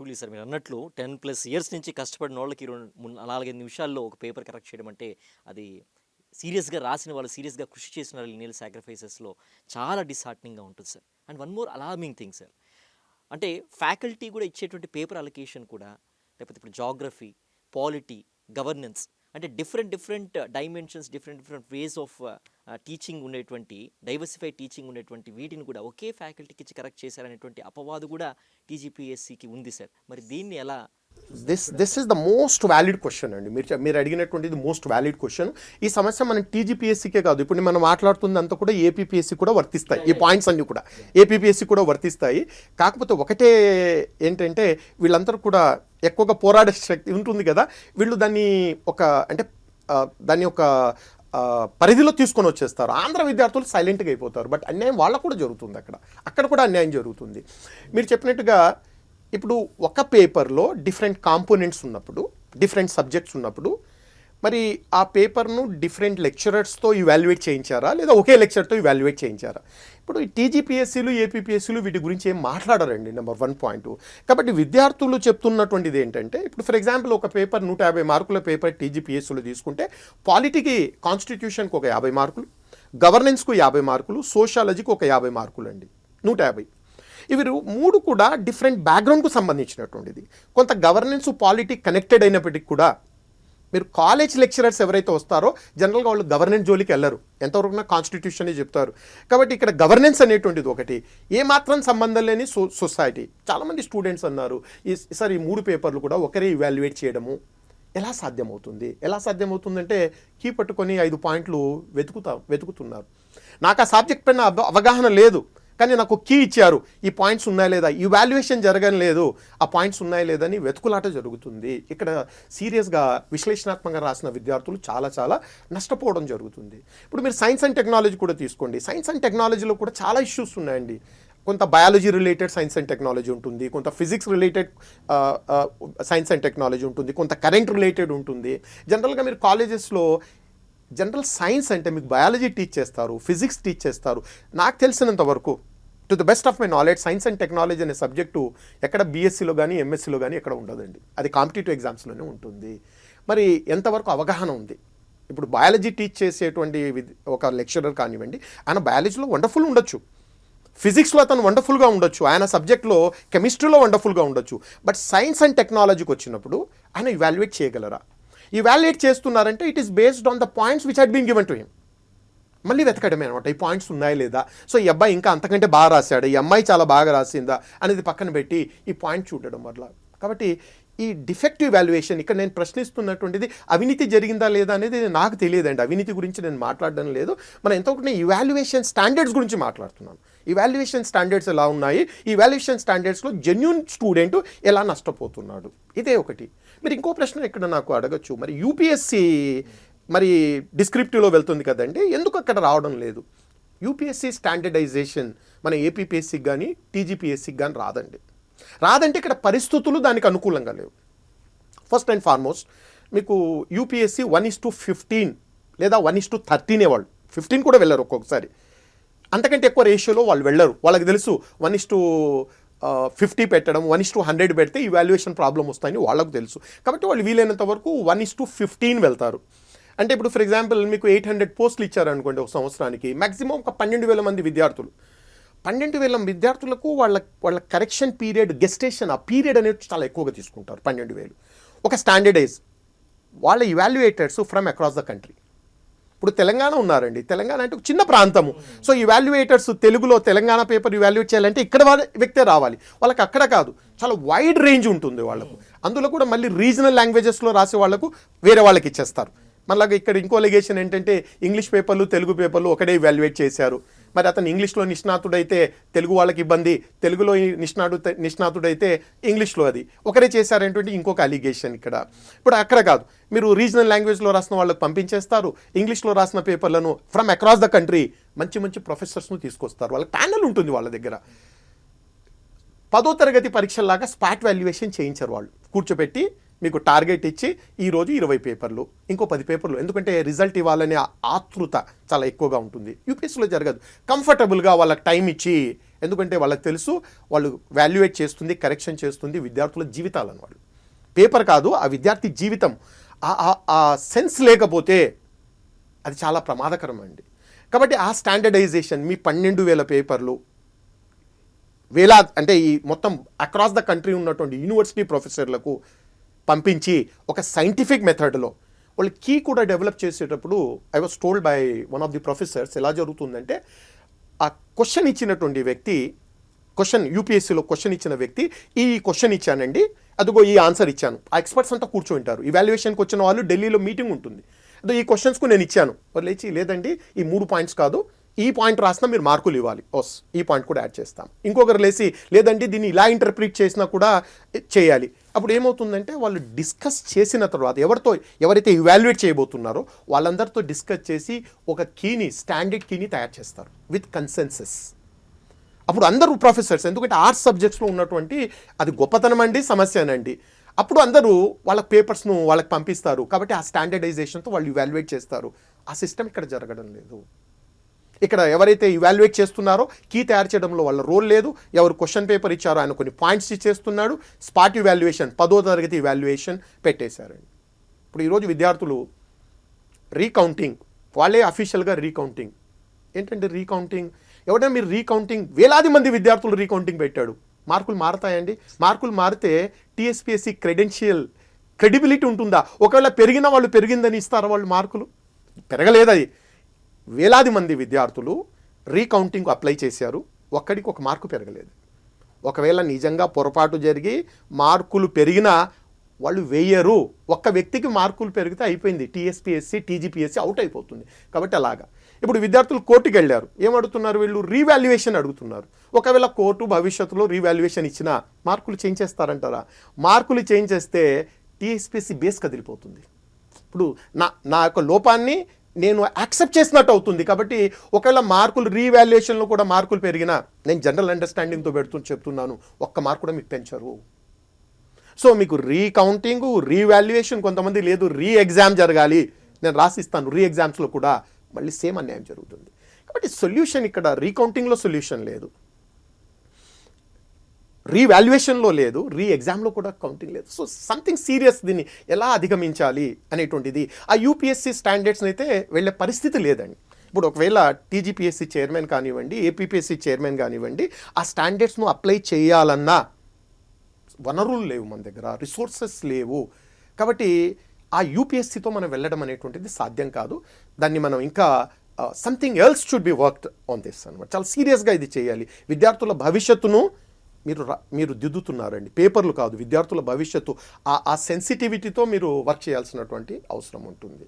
Truly sir. మీరు అన్నట్లు ten plus years నుంచి కష్టపడిన వాళ్ళకి రెండు నాలుగైదు నిమిషాల్లో ఒక పేపర్ కరెక్ట్ చేయడం అంటే అది సీరియస్గా రాసిన వాళ్ళు సీరియస్గా కృషి చేసిన వాళ్ళు నీళ్ళ సాక్రిఫైసెస్లో చాలా డిసార్టనింగ్గా ఉంటుంది sir. And one more alarming thing sir. అంటే ఫ్యాకల్టీ కూడా ఇచ్చేటువంటి పేపర్ అలొకేషన్ కూడా లేకపోతే ఇప్పుడు జాగ్రఫీ పాలిటీ గవర్నెన్స్ అంటే different different dimensions different different ways of teaching ఉండేటువంటి డైవర్సిఫై టీచింగ్ ఉండేటువంటి వీటిని కూడా ఒకే ఫ్యాకల్టీకి ఇచ్చి కరెక్ట్ చేశారనేటువంటి అపవాదు కూడా టీజీపీఎస్సికి ఉంది సార్ మరి దీన్ని ఎలా this this is the most valid question అండి. మీరు మీరు అడిగినటువంటిది మోస్ట్ వ్యాలిడ్ క్వశ్చన్ ఈ సమస్య మనం టీజీపీఎస్సీకే కాదు. ఇప్పుడు మనం మాట్లాడుతుంది అంతా కూడా ఏపీపీఎస్సీ కూడా వర్తిస్తాయి. ఈ పాయింట్స్ అన్నీ కూడా. ఏపీపీఎస్సీ కూడా వర్తిస్తాయి. కాకపోతే ఒకటే ఏంటంటే వీళ్ళందరూ కూడా ఎక్కువగా పోరాడే శక్తి ఉంటుంది కదా వీళ్ళు దాన్ని ఒక అంటే దాన్ని ఒక పరిధిలో తీసుకొని వచ్చేస్తారు. ఆంధ్ర విద్యార్థులు సైలెంట్గా అయిపోతారు. బట్ అన్యాయం వాళ్ళకు కూడా జరుగుతుంది అక్కడ. అక్కడ కూడా అన్యాయం జరుగుతుంది. మీరు చెప్పినట్టుగా ఇప్పుడు ఒక పేపర్లో డిఫరెంట్ కాంపోనెంట్స్ ఉన్నప్పుడు డిఫరెంట్ సబ్జెక్ట్స్ ఉన్నప్పుడు మరి ఆ పేపర్ను డిఫరెంట్ లెక్చరర్స్తో ఇవాల్యుయేట్ చేయించారా? లేదా ఒకే లెక్చర్తో ఇవాల్యుయేట్ చేయించారా? ఇప్పుడు టీజీపీఎస్సీలు ఏపీపీఎస్సీలు వీటి గురించి ఏం మాట్లాడరండి నెంబర్ వన్ పాయింట్ కాబట్టి విద్యార్థులు చెప్తున్నటువంటిది ఏంటంటే ఇప్పుడు ఫర్ ఎగ్జాంపుల్ ఒక పేపర్ నూట యాభై మార్కుల పేపర్ టీజీపీఎస్సీలు తీసుకుంటే పాలిటీకి కాన్స్టిట్యూషన్కి ఒక యాభై మార్కులు గవర్నెన్స్కు యాభై మార్కులు సోషాలజీకి ఒక యాభై మార్కులు అండి నూట యాభై. ఇవి మూడు కూడా డిఫరెంట్ బ్యాక్గ్రౌండ్కు సంబంధించినటువంటిది. కొంత గవర్నెన్స్ పాలిటీ కనెక్టెడ్ అయినప్పటికీ కూడా మీరు కాలేజ్ లెక్చరర్స్ ఎవరైతే వస్తారో జనరల్గా వాళ్ళు గవర్నెన్స్ జోలికి వెళ్ళరు. ఎంతవరకు కాన్స్టిట్యూషనే చెప్తారు. కాబట్టి ఇక్కడ గవర్నెన్స్ అనేటువంటిది ఒకటి. ఏ మాత్రం సంబంధం లేని సో సొసైటీ చాలామంది స్టూడెంట్స్ అన్నారు ఈ సార్ ఈ మూడు పేపర్లు కూడా ఒకరే ఇవాల్యుయేట్ చేయడము. ఎలా సాధ్యమవుతుంది? ఎలా సాధ్యమవుతుందంటే కీ పట్టుకొని ఐదు పాయింట్లు వెతుకుతా వెతుకుతున్నారు. నాకు ఆ సబ్జెక్ట్ పైన అవగాహన లేదు. కానీ నాకు కీ ఇచ్చారు. ఈ పాయింట్స్ ఉన్నాయా లేదా? ఈ వాల్యుయేషన్ జరగని లేదు. ఆ పాయింట్స్ ఉన్నాయా లేదని వెతుకులాట జరుగుతుంది. ఇక్కడ సీరియస్గా విశ్లేషణాత్మకంగా రాసిన విద్యార్థులు చాలా చాలా నష్టపోవడం జరుగుతుంది. ఇప్పుడు మీరు సైన్స్ అండ్ టెక్నాలజీ కూడా తీసుకోండి. సైన్స్ అండ్ టెక్నాలజీలో కూడా చాలా ఇష్యూస్ ఉన్నాయండి. కొంత biology related science and technology ఉంటుంది. కొంత physics related science and technology ఉంటుంది. కొంత కరెంట్ రిలేటెడ్ ఉంటుంది. జనరల్గా మీరు కాలేజెస్లో జనరల్ సైన్స్ అంటే మీకు బయాలజీ టీచ్ చేస్తారు ఫిజిక్స్ టీచ్ చేస్తారు. నాకు తెలిసినంత వరకు to the best of my knowledge science and technology అనే సబ్జెక్టు ఎక్కడ బీఎస్సీలో కానీ ఎంఎస్సీలో కానీ ఎక్కడ ఉండదండి. అది కాంపిటేటివ్ ఎగ్జామ్స్లోనే ఉంటుంది. మరి ఎంతవరకు అవగాహన ఉంది? ఇప్పుడు బయాలజీ టీచ్ చేసేటువంటి ఒక లెక్చరర్ కానివ్వండి ఆయన బయాలజీలో వండర్ఫుల్ ఉండొచ్చు. ఫిజిక్స్లో అతను వండర్ఫుల్గా ఉండొచ్చు. ఆయన సబ్జెక్ట్లో కెమిస్ట్రీలో వండర్ఫుల్గా ఉండొచ్చు. బట్ సైన్స్ అండ్ టెక్నాలజీకి వచ్చినప్పుడు ఆయన ఇవాల్యుయేట్ చేయగలరా? ఇవాల్యుయేట్ చేస్తున్నారంటే it is based on the points which had been given to him మళ్ళీ వెతకడమే అనమాట. ఈ పాయింట్స్ ఉన్నాయా లేదా? సో ఈ అబ్బాయి ఇంకా అంతకంటే బాగా రాశాడు. ఈ అమ్మాయి చాలా బాగా రాసిందా అనేది పక్కన పెట్టి ఈ పాయింట్ చూడడం వల్ల. కాబట్టి ఈ డిఫెక్టివ్ వాల్యుయేషన్ ఇక్కడ నేను ప్రశ్నిస్తున్నటువంటిది అవినీతి జరిగిందా లేదా అనేది నాకు తెలియదండి. అవినీతి గురించి నేను మాట్లాడడం లేదు. మనం ఎంతవరకు ఇవాల్యుయేషన్ స్టాండర్డ్స్ గురించి మాట్లాడుతున్నాను ఇవాల్యుయేషన్ స్టాండర్డ్స్ ఎలా ఉన్నాయి? ఈ వాల్యుయేషన్ స్టాండర్డ్స్లో జెన్యున్ స్టూడెంట్ ఎలా నష్టపోతున్నాడు? ఇదే ఒకటి. మీరు ఇంకో ప్రశ్న ఇక్కడ నాకు అడగచ్చు? మరి యూపీఎస్సీ మరి డిస్క్రిప్టివ్లో వెళ్తుంది కదండి. ఎందుకు అక్కడ రావడం లేదు? యూపీఎస్సీ స్టాండర్డైజేషన్ మన ఏపీపీఎస్సీకి కానీ టీజీపీఎస్సీకి కానీ రాదండి. రాదంటే ఇక్కడ పరిస్థితులు దానికి అనుకూలంగా లేవు. ఫస్ట్ అండ్ ఫార్మోస్ట్ మీకు UPSC one is to fifteen లేదా వన్ ఇస్ టు థర్టీనే వాళ్ళు. ఫిఫ్టీన్ కూడా వెళ్ళరు ఒక్కొక్కసారి. అంతకంటే ఎక్కువ రేషియోలో వాళ్ళు వెళ్ళరు. వాళ్ళకి తెలుసు వన్ ఇస్ టు ఫిఫ్టీ పెట్టడం వన్ ఇస్ టు హండ్రెడ్ పెడితే ఈ వాల్యుయేషన్ ప్రాబ్లం వస్తాయని వాళ్ళకు తెలుసు. కాబట్టి వాళ్ళు వీలైనంత వరకు వన్ ఇస్ టు ఫిఫ్టీన్ వెళ్తారు. అంటే ఇప్పుడు ఫర్ ఎగ్జాంపుల్ మీకు ఎయిట్ హండ్రెడ్ పోస్టులు ఇచ్చారనుకోండి ఒక సంవత్సరానికి మ్యాక్సిమం ఒక పన్నెండు వేల మంది విద్యార్థులు. పన్నెండు వేల విద్యార్థులకు వాళ్ళ వాళ్ళ కరెక్షన్ పీరియడ్ గెస్టేషన్ ఆ పీరియడ్ అనేది చాలా ఎక్కువగా తీసుకుంటారు పన్నెండు వేలు. ఒక స్టాండర్డైజ్ వాళ్ళ evaluators from across the country ఇప్పుడు తెలంగాణ ఉన్నారండి. తెలంగాణ అంటే ఒక చిన్న ప్రాంతము. సో ఇవాల్యుయేటర్స్ తెలుగులో తెలంగాణ పేపర్ ఇవాల్యుయేట్ చేయాలంటే ఇక్కడ వాళ్ళ వ్యక్తే రావాలి. వాళ్ళకి అక్కడ కాదు. చాలా వైడ్ రేంజ్ ఉంటుంది వాళ్ళకు. అందులో కూడా మళ్ళీ రీజనల్ లాంగ్వేజెస్లో రాసే వాళ్ళకు వేరే వాళ్ళకి ఇచ్చేస్తారు. మళ్ళీ ఇక్కడ ఇంకో లెగేషన్ ఏంటంటే ఇంగ్లీష్ పేపర్లు తెలుగు పేపర్లు ఒకటే వాల్యుయేట్ చేశారు. మరి అతను ఇంగ్లీష్లో నిష్ణాతుడైతే తెలుగు వాళ్ళకి ఇబ్బంది తెలుగులో నిష్ణాడు నిష్ణాతుడైతే ఇంగ్లీష్లో అది. ఒకరే చేశారంటే ఇంకొక అలిగేషన్ ఇక్కడ. ఇప్పుడు అక్కడ కాదు. మీరు రీజనల్ లాంగ్వేజ్లో రాసిన వాళ్ళకి పంపించేస్తారు. ఇంగ్లీష్లో రాసిన పేపర్లను ఫ్రమ్ అక్రాస్ ద కంట్రీ మంచి మంచి ప్రొఫెసర్స్ను తీసుకొస్తారు. వాళ్ళ ప్యానల్ ఉంటుంది వాళ్ళ దగ్గర. పదో తరగతి పరీక్షల్లాగా స్పాట్ వాల్యుయేషన్ చేయించారు వాళ్ళు. కూర్చోబెట్టి మీకు టార్గెట్ ఇచ్చి ఈరోజు ఇరవై పేపర్లు ఇంకో పది పేపర్లు. ఎందుకంటే రిజల్ట్ ఇవ్వాలనే ఆతృత చాలా ఎక్కువగా ఉంటుంది. యూపీఎస్సీలో జరగదు. కంఫర్టబుల్గా వాళ్ళకి టైం ఇచ్చి ఎందుకంటే వాళ్ళకి తెలుసు వాళ్ళు వాల్యుయేట్ చేస్తుంది కరెక్షన్ చేస్తుంది విద్యార్థుల జీవితాలను వాళ్ళు పేపర్ కాదు ఆ విద్యార్థి జీవితం. ఆ- ఆ- ఆ సెన్స్ లేకపోతే అది చాలా ప్రమాదకరం అండి కాబట్టి ఆ స్టాండర్డైజేషన్ మీ పన్నెండు వేల పేపర్లు వేలా అంటే ఈ మొత్తం అక్రాస్ ద కంట్రీ ఉన్నటువంటి యూనివర్సిటీ ప్రొఫెసర్లకు పంపించి ఒక సైంటిఫిక్ మెథడ్లో వాళ్ళు కీ కూడా డెవలప్ చేసేటప్పుడు I was told by one of the professors ఎలా జరుగుతుందంటే ఆ క్వశ్చన్ ఇచ్చినటువంటి వ్యక్తి క్వశ్చన్ యూపీఎస్సీలో క్వశ్చన్ ఇచ్చిన వ్యక్తి ఈ క్వశ్చన్ ఇచ్చానండి అదిగో ఈ ఆన్సర్ ఇచ్చాను. ఆ ఎక్స్పర్ట్స్ అంతా కూర్చుంటారు ఇవాల్యుయేషన్కి వచ్చిన వాళ్ళు ఢిల్లీలో మీటింగ్ ఉంటుంది. అదో ఈ క్వశ్చన్స్కు నేను ఇచ్చాను. వాళ్ళు లేచి లేదండి ఈ మూడు పాయింట్స్ కాదు ఈ పాయింట్ రాసినా మీరు మార్కులు ఇవ్వాలి. ఓస్ ఈ పాయింట్ కూడా యాడ్ చేస్తాం. ఇంకొకరు లేచి లేదండి దీన్ని ఇలా ఇంటర్ప్రిట్ చేసినా కూడా చేయాలి. అప్పుడు ఏమవుతుందంటే వాళ్ళు డిస్కస్ చేసిన తర్వాత ఎవరితో ఎవరైతే ఇవాల్యుయేట్ చేయబోతున్నారో వాళ్ళందరితో డిస్కస్ చేసి ఒక కీని స్టాండర్డ్ కీని తయారు చేస్తారు విత్ కన్సెన్సెస్ అప్పుడు అందరూ ప్రొఫెసర్స్ ఎందుకంటే ఆర్ట్స్ సబ్జెక్ట్స్లో ఉన్నటువంటి అది గొప్పతనం అండి సమస్యనండి. అప్పుడు అందరూ వాళ్ళ పేపర్స్ను వాళ్ళకి పంపిస్తారు. కాబట్టి ఆ స్టాండర్డైజేషన్తో వాళ్ళు ఇవాల్యుయేట్ చేస్తారు. ఆ సిస్టమ్ ఇక్కడ జరగడం లేదు. ఇక్కడ ఎవరైతే ఇవాల్యుయేట్ చేస్తున్నారో కీ తయారు చేయడంలో వాళ్ళ రోల్ లేదు. ఎవరు క్వశ్చన్ పేపర్ ఇచ్చారో ఆయన కొన్ని పాయింట్స్ ఇచ్చేస్తున్నాడు. స్పాట్ ఇవాల్యుయేషన్ పదో తరగతి ఇవాల్యుయేషన్ పెట్టేశారండి ఇప్పుడు ఈరోజు విద్యార్థులు రీకౌంటింగ్ వాళ్ళే అఫీషియల్గా రీకౌంటింగ్ ఏంటంటే రీకౌంటింగ్ ఎవరైనా మీరు రీకౌంటింగ్ వేలాది మంది విద్యార్థులు రీకౌంటింగ్ పెట్టాడు. మార్కులు మారతాయండి. మార్కులు మారితే టీఎస్పీఎస్సీ క్రెడెన్షియల్ క్రెడిబిలిటీ ఉంటుందా? ఒకవేళ పెరిగిన వాళ్ళు పెరిగిందని ఇస్తారా వాళ్ళు మార్కులు? పెరగలేదు అది వేలాది మంది విద్యార్థులు రీకౌంటింగ్ అప్లై చేశారు. ఒక్కడికి ఒక మార్కు పెరగలేదు. ఒకవేళ నిజంగా పొరపాటు జరిగి మార్కులు పెరిగినా వాళ్ళు వేయరు. ఒక్క వ్యక్తికి మార్కులు పెరిగితే అయిపోయింది. టీఎస్పీఎస్సీ టీజీపీఎస్సీ అవుట్ అయిపోతుంది. కాబట్టి అలాగా. ఇప్పుడు విద్యార్థులు కోర్టుకి వెళ్ళారు. ఏమడుగుతున్నారు వీళ్ళు? రీవాల్యుయేషన్ అడుగుతున్నారు. ఒకవేళ కోర్టు భవిష్యత్తులో రీవాల్యుయేషన్ ఇచ్చినా మార్కులు చేంజ్ చేస్తారంటారా? మార్కులు చేంజ్ చేస్తే టీఎస్పీఎస్సీ బేస్ కదిలిపోతుంది. ఇప్పుడు నా నా యొక్క లోపాన్ని నేను యాక్సెప్ట్ చేసినట్టు అవుతుంది. కాబట్టి ఒకవేళ మార్కులు రీవాల్యుయేషన్లో కూడా మార్కులు పెరిగినా నేను జనరల్ అండర్స్టాండింగ్తో పెడుతూ చెప్తున్నాను. ఒక్క మార్క్ కూడా మీకు పెంచరు. సో మీకు రీకౌంటింగ్ రీవాల్యుయేషన్ కొంతమంది లేదు రీ ఎగ్జామ్ జరగాలి. నేను రాసిస్తాను రీ ఎగ్జామ్స్లో కూడా మళ్ళీ సేమ్ అన్యాయం జరుగుతుంది. కాబట్టి సొల్యూషన్ ఇక్కడ రీకౌంటింగ్లో సొల్యూషన్ లేదు. రీవాల్యుయేషన్లో లేదు రీ ఎగ్జామ్లో కూడా కౌంటింగ్ లేదు. సో సంథింగ్ సీరియస్ దీన్ని ఎలా అధిగమించాలి అనేటువంటిది ఆ యూపీఎస్సీ స్టాండర్డ్స్ని అయితే వెళ్ళే పరిస్థితి లేదండి. ఇప్పుడు ఒకవేళ టీజీపీఎస్సీ చైర్మన్ కానివ్వండి ఏపీపీఎస్సీ చైర్మన్ కానివ్వండి ఆ స్టాండర్డ్స్ను అప్లై చేయాలన్నా వనరులు లేవు మన దగ్గర రిసోర్సెస్ లేవు. కాబట్టి ఆ యూపీఎస్సీతో మనం వెళ్ళడం అనేటువంటిది సాధ్యం కాదు. దాన్ని మనం ఇంకా something else should be worked on this అనమాట చాలా సీరియస్గా ఇది చేయాలి. విద్యార్థుల భవిష్యత్తును మీరు రా- మీరు దిద్దుతున్నారండి. పేపర్లు కాదు విద్యార్థుల భవిష్యత్తు. ఆ ఆ సెన్సిటివిటీతో మీరు వర్క్ చేయాల్సినటువంటి అవసరం ఉంటుంది.